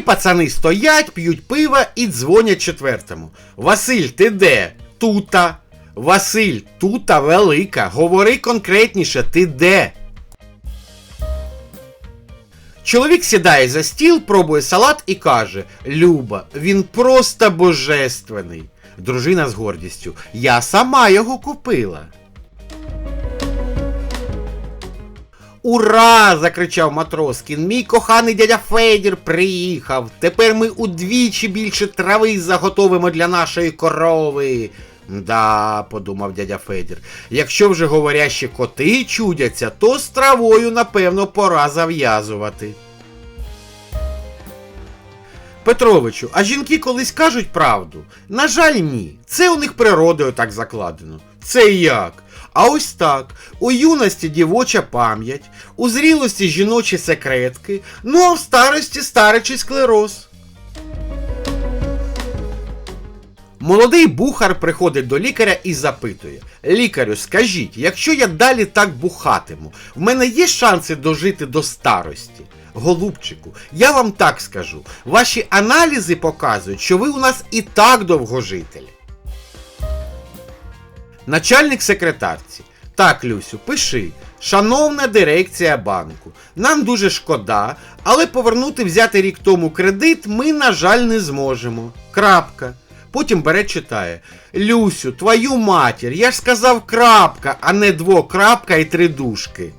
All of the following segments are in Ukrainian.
Пацани стоять, п'ють пиво і дзвонять четвертому. Василь, ти де? Тута. Василь, тута велика. Говори конкретніше, ти де? Чоловік сідає за стіл, пробує салат і каже: Люба, він просто божественний. Дружина з гордістю. Я сама його купила. Ура! закричав Матроскін. Мій коханий дядя Федір приїхав. Тепер ми удвічі більше трави заготовимо для нашої корови. Да, подумав дядя Федір. Якщо вже говорящі коти чудяться, то з травою, напевно, пора зав'язувати. Петровичу, а жінки колись кажуть правду? На жаль, ні. Це у них природою так закладено. Це як? А ось так. У юності дівоча пам'ять, у зрілості жіночі секретки, ну а в старості старечий склероз. Молодий бухар приходить до лікаря і запитує: Лікарю, скажіть, якщо я далі так бухатиму, в мене є шанси дожити до старості? Голубчику, я вам так скажу, ваші аналізи показують, що ви у нас і так довгожитель. Начальник секретарці. Так, Люсю, пиши. Шановна дирекція банку, нам дуже шкода, але повернути взяти рік тому кредит ми, на жаль, не зможемо. Крапка. Потім бере читає. Люсю, твою матір, я ж сказав крапка, а не двокрапка і три дужки.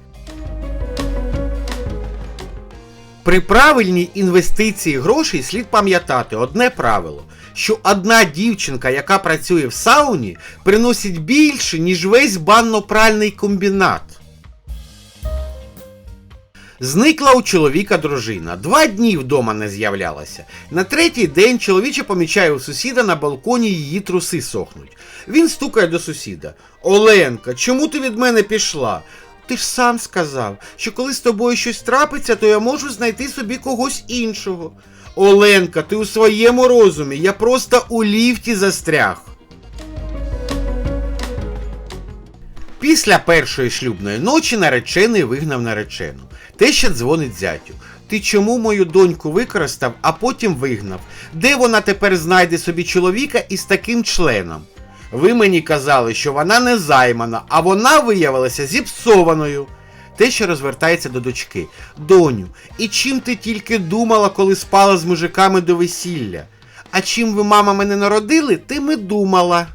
При правильній інвестиції грошей слід пам'ятати одне правило, що одна дівчинка, яка працює в сауні, приносить більше, ніж весь банно-пральний комбінат. Зникла у чоловіка дружина. Два дні вдома не з'являлася. На третій день чоловіче помічає у сусіда на балконі її труси сохнуть. Він стукає до сусіда. Оленка, чому ти від мене пішла? Ти ж сам сказав, що коли з тобою щось трапиться, то я можу знайти собі когось іншого. Оленка, ти у своєму розумі, я просто у ліфті застряг. Після першої шлюбної ночі наречений вигнав наречену. Те ще дзвонить зятю. Ти чому мою доньку використав, а потім вигнав? Де вона тепер знайде собі чоловіка із таким членом? Ви мені казали, що вона не займана, а вона виявилася зіпсованою. Те, що розвертається до дочки. Доню, і чим ти тільки думала, коли спала з мужиками до весілля? А чим ви, мама, мене народили, тим і думала.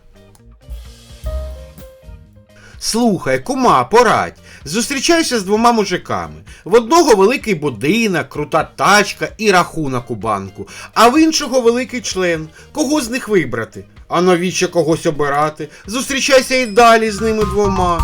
Слухай, кума, порадь. Зустрічаюся з двома мужиками. В одного великий будинок, крута тачка і рахунок у банку, а в іншого великий член. Кого з них вибрати? А навіщо когось обирати? Зустрічайся і далі з ними двома.